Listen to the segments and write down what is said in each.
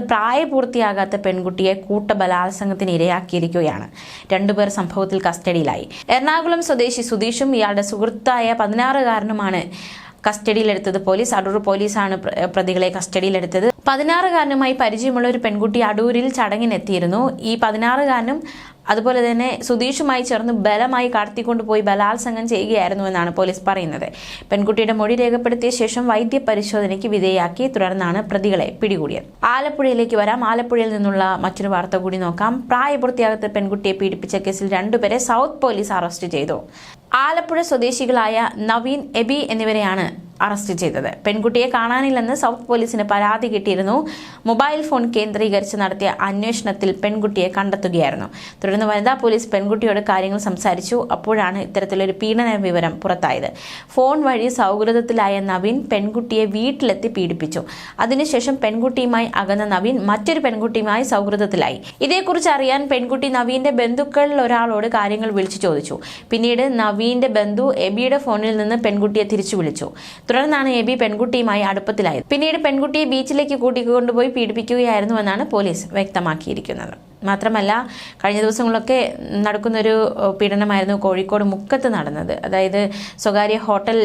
പ്രായപൂർത്തിയാകാത്ത പെൺകുട്ടിയെ കൂട്ടബലാത്സംഗത്തിന് ഇരയാക്കിയിരിക്കുകയാണ്. രണ്ടുപേർ സംഭവത്തിൽ കസ്റ്റഡിയിലായി. എറണാകുളം സ്വദേശി സുധീഷും ഇയാളുടെ സുഹൃത്തായ പതിനാറുകാരനുമാണ് കസ്റ്റഡിയിലെടുത്തത്. പോലീസ് അടൂർ പോലീസാണ് പ്ര- പ്രതികളെ കസ്റ്റഡിയിലെടുത്തത്. പതിനാറുകാരനുമായി പരിചയമുള്ള ഒരു പെൺകുട്ടി അടൂരിൽ ചടങ്ങിനെത്തിയിരുന്നു. ഈ പതിനാറുകാരനും അതുപോലെ തന്നെ സുധീഷുമായി ചേർന്ന് ബലമായി കടത്തിക്കൊണ്ടുപോയി ബലാത്സംഗം ചെയ്യുകയായിരുന്നു എന്നാണ് പോലീസ് പറയുന്നത്. പെൺകുട്ടിയുടെ മൊഴി രേഖപ്പെടുത്തിയ ശേഷം വൈദ്യ പരിശോധനയ്ക്ക് വിധേയാക്കി തുടർന്നാണ് പ്രതികളെ പിടികൂടിയത്. ആലപ്പുഴയിലേക്ക് വരാം. ആലപ്പുഴയിൽ നിന്നുള്ള മറ്റൊരു വാർത്ത കൂടി നോക്കാം. പ്രായപൂർത്തിയാകാത്ത പെൺകുട്ടിയെ പീഡിപ്പിച്ച കേസിൽ രണ്ടുപേരെ സൗത്ത് പോലീസ് അറസ്റ്റ് ചെയ്തു. ആലപ്പുഴ സ്വദേശികളായ നവീൻ എബി എന്നിവരെയാണ് അറസ്റ്റ് ചെയ്തത്. പെൺകുട്ടിയെ കാണാനില്ലെന്ന് സൗത്ത് പോലീസിന് പരാതി കിട്ടിയിരുന്നു. മൊബൈൽ ഫോൺ കേന്ദ്രീകരിച്ച് നടത്തിയ അന്വേഷണത്തിൽ പെൺകുട്ടിയെ കണ്ടെത്തുകയായിരുന്നു. തുടർന്ന് വനിതാ പോലീസ് പെൺകുട്ടിയോട് കാര്യങ്ങൾ സംസാരിച്ചു. അപ്പോഴാണ് ഇത്തരത്തിലൊരു പീഡന വിവരം പുറത്തായത്. ഫോൺ വഴി സൗഹൃദത്തിലായ നവീൻ പെൺകുട്ടിയെ വീട്ടിലെത്തി പീഡിപ്പിച്ചു. അതിനുശേഷം പെൺകുട്ടിയുമായി അകന്ന നവീൻ മറ്റൊരു പെൺകുട്ടിയുമായി സൗഹൃദത്തിലായി. ഇതേക്കുറിച്ച് അറിയാൻ പെൺകുട്ടി നവീന്റെ ബന്ധുക്കളിൽ ഒരാളോട് കാര്യങ്ങൾ വിളിച്ചു ചോദിച്ചു. പിന്നീട് നവീന്റെ ബന്ധു എബിയുടെ ഫോണിൽ നിന്ന് പെൺകുട്ടിയെ തിരിച്ചു വിളിച്ചു. തുടർന്നാണ് എബി പെൺകുട്ടിയുമായി അടുപ്പത്തിലായത്. പിന്നീട് പെൺകുട്ടിയെ ബീച്ചിലേക്ക് കൂട്ടിക്കൊണ്ടുപോയി പീഡിപ്പിക്കുകയായിരുന്നുവെന്നാണ് പോലീസ് വ്യക്തമാക്കിയിരിക്കുന്നത്. മാത്രമല്ല കഴിഞ്ഞ ദിവസങ്ങളൊക്കെ നടക്കുന്നൊരു പീഡനമായിരുന്നു കോഴിക്കോട് മുക്കത്ത് നടന്നത്. അതായത് സ്വകാര്യ ഹോട്ടൽ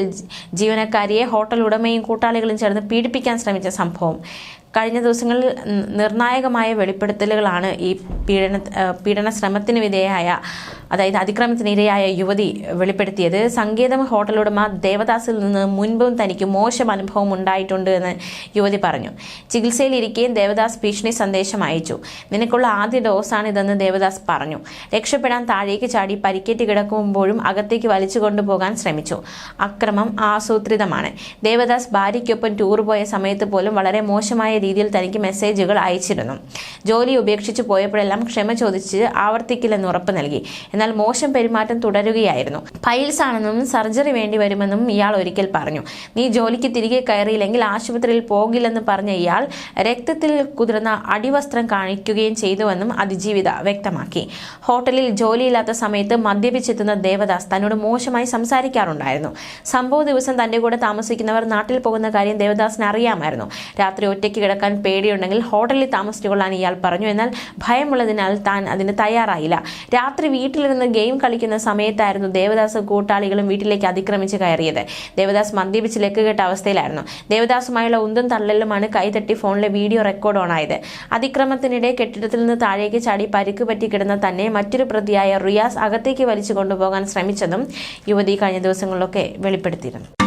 ജീവനക്കാരിയെ ഹോട്ടൽ ഉടമയും കൂട്ടാളികളും ചേർന്ന് പീഡിപ്പിക്കാൻ ശ്രമിച്ച സംഭവം. കഴിഞ്ഞ ദിവസങ്ങളിൽ നിർണായകമായ വെളിപ്പെടുത്തലുകളാണ് ഈ പീഡന പീഡന ശ്രമത്തിന് വിധേയമായ അതായത് അതിക്രമത്തിനിരയായ യുവതി വെളിപ്പെടുത്തിയത്. സങ്കേതം ഹോട്ടൽ ഉടമ ദേവദാസിൽ നിന്ന് മുൻപും തനിക്ക് മോശം അനുഭവം ഉണ്ടായിട്ടുണ്ട് എന്ന് യുവതി പറഞ്ഞു. ചികിത്സയിലിരിക്കുകയും ദേവദാസ് ഭീഷണി സന്ദേശം അയച്ചു. നിനക്കുള്ള ആദ്യ ഡോസാണ് ഇതെന്ന് ദേവദാസ് പറഞ്ഞു. രക്ഷപ്പെടാൻ താഴേക്ക് ചാടി പരിക്കേറ്റ് കിടക്കുമ്പോഴും അകത്തേക്ക് വലിച്ചു കൊണ്ടുപോകാൻ ശ്രമിച്ചു. അക്രമം ആസൂത്രിതമാണ്. ദേവദാസ് ഭാര്യയ്ക്കൊപ്പം ടൂർ പോയ സമയത്ത് പോലും വളരെ മോശമായ രീതിയിൽ തനിക്ക് മെസ്സേജുകൾ അയച്ചിരുന്നു. ജോലി ഉപേക്ഷിച്ച് പോയപ്പോഴെല്ലാം ക്ഷമ ചോദിച്ച് ആവർത്തിക്കില്ലെന്ന് ഉറപ്പ് നൽകി. എന്നാൽ മോശം പെരുമാറ്റം തുടരുകയായിരുന്നു. ഫൈൽസ് ആണെന്നും സർജറി വേണ്ടി വരുമെന്നും ഇയാൾ ഒരിക്കൽ പറഞ്ഞു. നീ ജോലിക്ക് തിരികെ കയറിയില്ലെങ്കിൽ ആശുപത്രിയിൽ പോകില്ലെന്ന് പറഞ്ഞ ഇയാൾ രക്തത്തിൽ കുതിർന്ന അടിവസ്ത്രം കാണിക്കുകയും ചെയ്തുവെന്നും അതിജീവിത വ്യക്തമാക്കി. ഹോട്ടലിൽ ജോലിയില്ലാത്ത സമയത്ത് മദ്യപിച്ചെത്തുന്ന ദേവദാസ് തന്നോട് മോശമായി സംസാരിക്കാറുണ്ടായിരുന്നു. സംഭവ ദിവസം തന്റെ കൂടെ താമസിക്കുന്നവർ നാട്ടിൽ പോകുന്ന കാര്യം ദേവദാസിന് അറിയാമായിരുന്നു. രാത്രി ഒറ്റയ്ക്ക് കിടക്കാൻ പേടിയുണ്ടെങ്കിൽ ഹോട്ടലിൽ താമസിച്ചുകൊള്ളാൻ ഇയാൾ പറഞ്ഞു. എന്നാൽ ഭയമുള്ളതിനാൽ താൻ അതിന് തയ്യാറായില്ല. രാത്രി വീട്ടിലിരുന്ന് ഗെയിം കളിക്കുന്ന സമയത്തായിരുന്നു ദേവദാസ് കൂട്ടാളികളും വീട്ടിലേക്ക് അതിക്രമിച്ച് കയറിയത്. ദേവദാസ് മദ്യപിച്ച് ലക്കുകെട്ട അവസ്ഥയിലായിരുന്നു. ദേവദാസുമായുള്ള ഉന്തും തള്ളലുമാണ് കൈതട്ടി ഫോണിലെ വീഡിയോ റെക്കോർഡ് ഓണായത്. അതിക്രമത്തിനിടെ കെട്ടിടത്തിൽ നിന്ന് താഴേക്ക് ചാടി പരിക്ക് പറ്റി കിടന്ന തന്നെ മറ്റൊരു പ്രതിയായ റിയാസ് അകത്തേക്ക് വലിച്ചു കൊണ്ടുപോകാൻ ശ്രമിച്ചതും യുവതി കഴിഞ്ഞ ദിവസങ്ങളിലൊക്കെ വെളിപ്പെടുത്തിയിരുന്നു.